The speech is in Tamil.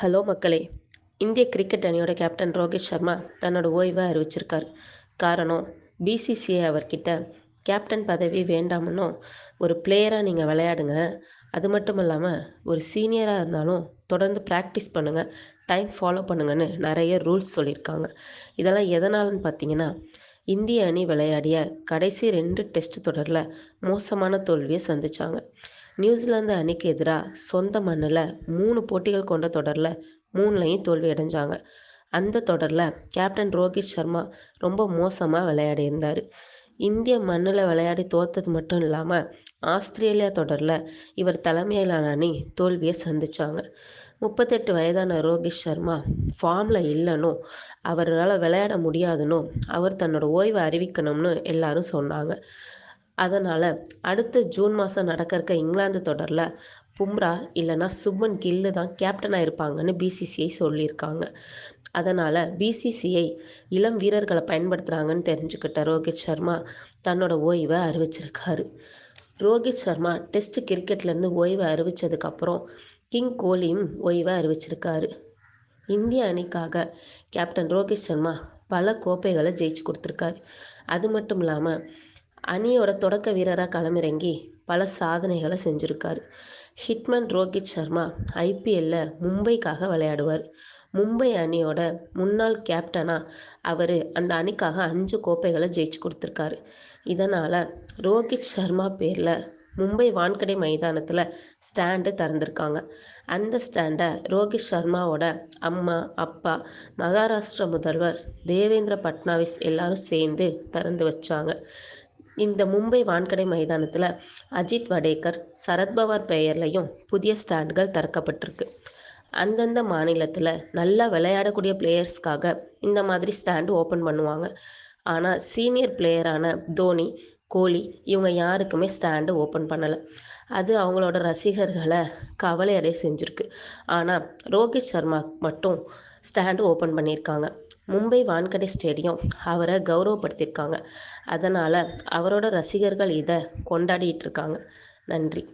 ஹலோ மக்களே இந்திய கிரிக்கெட் அணியோட கேப்டன் ரோஹித் சர்மா தன்னோட ஓய்வை அறிவிச்சிருக்கார். காரணம் பிசிசிஐ அவர்கிட்ட கேப்டன் பதவி வேண்டாமன்னும் ஒரு பிளேயராக நீங்கள் விளையாடுங்க. அது மட்டும் இல்லாமல் ஒரு சீனியராக இருந்தாலும் தொடர்ந்து ப்ராக்டிஸ் பண்ணுங்கள் டைம் ஃபாலோ பண்ணுங்கன்னு நிறைய ரூல்ஸ் சொல்லியிருக்காங்க. இதெல்லாம் எதனாலன்னு பார்த்தீங்கன்னா இந்திய அணி விளையாடிய கடைசி ரெண்டு டெஸ்ட் தொடரில் மோசமான தோல்வியை சந்தித்தாங்க நியூசிலாந்து அணிக்கு எதிராக சொந்த மண்ணில் மூணு போட்டிகள் கொண்ட தொடரில் மூணுலையும் தோல்வி அடைஞ்சாங்க. அந்த தொடரில் கேப்டன் ரோஹித் சர்மா ரொம்ப மோசமாக விளையாடியிருந்தார். இந்திய மண்ணில் விளையாடி தோத்தது மட்டும் இல்லாமல் ஆஸ்திரேலியா தொடரில் இவர் தலைமையிலான அணி தோல்வியை சந்தித்தாங்க முப்பத்தெட்டு வயதான ரோஹித் சர்மா ஃபார்மில் இல்லைனோ அவரால் விளையாட முடியாதுன்னு அவர் தன்னோட ஓய்வை அறிவிக்கணும்னு எல்லாரும் சொன்னாங்க. அதனால் அடுத்த ஜூன் மாதம் நடக்க இருக்க இங்கிலாந்து தொடரில் பும்ரா இல்லைன்னா சுப்மன் கில்லு தான் கேப்டனாக இருப்பாங்கன்னு பிசிசிஐ சொல்லியிருக்காங்க. அதனால் பிசிசிஐ இளம் வீரர்களை பயன்படுத்துகிறாங்கன்னு தெரிஞ்சுக்கிட்ட ரோஹித் சர்மா தன்னோட ஓய்வை அறிவிச்சிருக்காரு. ரோஹித் சர்மா டெஸ்ட் கிரிக்கெட்லேருந்து ஓய்வை அறிவித்ததுக்கப்புறம் கிங் கோலியும் ஓய்வை அறிவிச்சிருக்காரு. இந்திய அணிக்காக கேப்டன் ரோஹித் சர்மா பல கோப்பைகளை ஜெயிச்சு கொடுத்துருக்காரு. அது மட்டும் இல்லாமல் அணியோட தொடக்க வீரராக களமிறங்கி பல சாதனைகளை செஞ்சுருக்காரு. ஹிட்மன் ரோஹித் சர்மா ஐபிஎல்ல மும்பைக்காக விளையாடுவார். மும்பை அணியோட முன்னாள் கேப்டனாக அவர் அந்த அணிக்காக அஞ்சு கோப்பைகளை ஜெயிச்சு கொடுத்துருக்காரு. இதனால் ரோஹித் சர்மா பேரில் மும்பை வான்கடை மைதானத்தில் ஸ்டாண்டு திறந்திருக்காங்க. அந்த ஸ்டாண்டை ரோஹித் சர்மாவோட அம்மா அப்பா மகாராஷ்டிர முதல்வர் தேவேந்திர பட்னாவிஸ் எல்லாரும் சேர்ந்து திறந்து வச்சாங்க. இந்த மும்பை வான்கடை மைதானத்தில் அஜித் வடேகர் சரத்பவார் பெயர்லையும் புதிய ஸ்டாண்டுகள் திறக்கப்பட்டிருக்கு. அந்தந்த மாநிலத்தில் நல்லா விளையாடக்கூடிய பிளேயர்ஸ்க்காக இந்த மாதிரி ஸ்டாண்டு ஓப்பன் பண்ணுவாங்க. ஆனால் சீனியர் பிளேயரான தோனி கோலி இவங்க யாருக்குமே ஸ்டாண்டு ஓப்பன் பண்ணலை. அது அவங்களோட ரசிகர்களை கவலையடைய செஞ்சுருக்கு. ஆனால் ரோஹித் சர்மா மட்டும் ஸ்டாண்டு ஓப்பன் பண்ணியிருக்காங்க. மும்பை வான்கடை ஸ்டேடியம் அவரை கௌரவப்படுத்தியிருக்காங்க. அதனால் அவரோட ரசிகர்கள் இதை கொண்டாடிட்டு இருக்காங்க. நன்றி.